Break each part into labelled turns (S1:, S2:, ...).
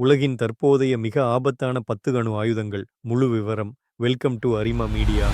S1: உலகின் தற்போதைய மிக ஆபத்தான பத்து அணு ஆயுதங்கள். முழு விவரம் வெல்கம் டு அரிமா மீடியா.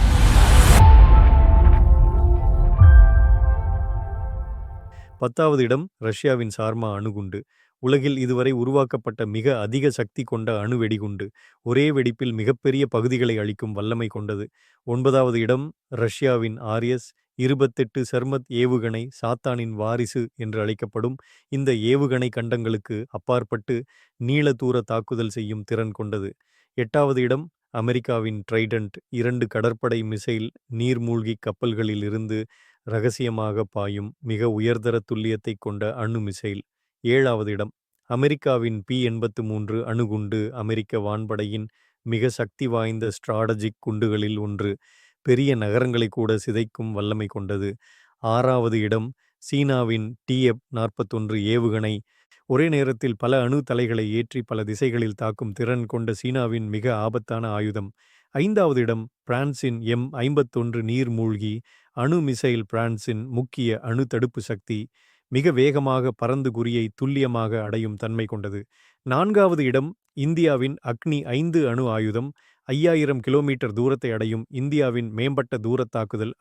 S1: பத்தாவது இடம் ரஷ்யாவின் சார்மா அணுகுண்டு. உலகில் இதுவரை உருவாக்கப்பட்ட மிக அதிக சக்தி கொண்ட அணு வெடிகுண்டு. ஒரே வெடிப்பில் மிகப்பெரிய பகுதிகளை அளிக்கும் வல்லமை கொண்டது. ஒன்பதாவது இடம் ரஷ்யாவின் ஆர்எஸ் இருபத்தெட்டு சர்மத் ஏவுகணை சாத்தானின் வாரிசு என்று அழைக்கப்படும் இந்த ஏவுகணை கண்டங்களுக்கு அப்பாற்பட்டு நீள தூர தாக்குதல் செய்யும் திறன் கொண்டது. எட்டாவது இடம் அமெரிக்காவின் ட்ரைடன்ட் இரண்டு கடற்படை மிசைல் நீர்மூழ்கி கப்பல்களில் இருந்து ரகசியமாக பாயும் மிக உயர்தர துல்லியத்தை கொண்ட அணு மிசைல். ஏழாவது இடம் அமெரிக்காவின் பி எண்பத்து மூன்று அணுகுண்டு அமெரிக்க வான்படையின் மிக சக்தி வாய்ந்த ஸ்ட்ராடஜிக் குண்டுகளில் ஒன்று. பெரிய நகரங்களை கூட சிதைக்கும் வல்லமை கொண்டது. ஆறாவது இடம் சீனாவின் டிஎப் நாற்பத்தொன்று ஏவுகணை. ஒரே நேரத்தில் பல அணு தலைகளை ஏற்றி பல திசைகளில் தாக்கும் திறன் கொண்ட சீனாவின் மிக ஆபத்தான ஆயுதம். ஐந்தாவது இடம் பிரான்சின் எம் ஐம்பத்தொன்று நீர்மூழ்கி அணு மிசைல் பிரான்சின் முக்கிய அணு தடுப்பு சக்தி. மிக வேகமாக பறந்து குறியை துல்லியமாக அடையும் தன்மை கொண்டது. நான்காவது இடம் இந்தியாவின் அக்னி ஐந்து அணு ஆயுதம். ஐயாயிரம் கிலோமீட்டர் தூரத்தை அடையும் இந்தியாவின் மேம்பட்ட தூரத் தாக்குதல்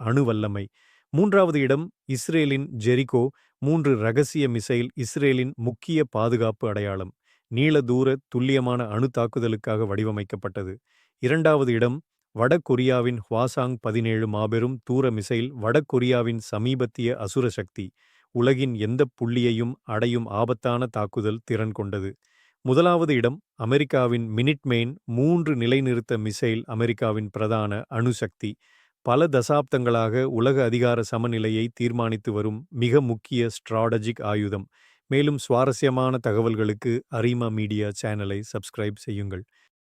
S1: மூன்றாவது இடம் இஸ்ரேலின் ஜெரிகோ மூன்று ரகசிய மிசைல் இஸ்ரேலின் முக்கிய பாதுகாப்பு அடையாளம். நீள தூர துல்லியமான அணு தாக்குதலுக்காக வடிவமைக்கப்பட்டது. இரண்டாவது இடம் வடகொரியாவின் ஹுவாசாங் பதினேழு மாபெரும் தூர மிசைல் வடகொரியாவின் சமீபத்திய அசுர சக்தி. உலகின் எந்த புள்ளியையும் அடையும் ஆபத்தான தாக்குதல் திறன் கொண்டது. முதலாவது இடம் அமெரிக்காவின் மினிட்மெயின் மூன்று நிலைநிறுத்த மிசைல் அமெரிக்காவின் பிரதான அணுசக்தி. பல தசாப்தங்களாக உலக அதிகார சமநிலையை தீர்மானித்து வரும் மிக முக்கிய ஸ்ட்ராடஜிக் ஆயுதம். மேலும் சுவாரஸ்யமான தகவல்களுக்கு அரிமா மீடியா சேனலை சப்ஸ்கிரைப் செய்யுங்கள்.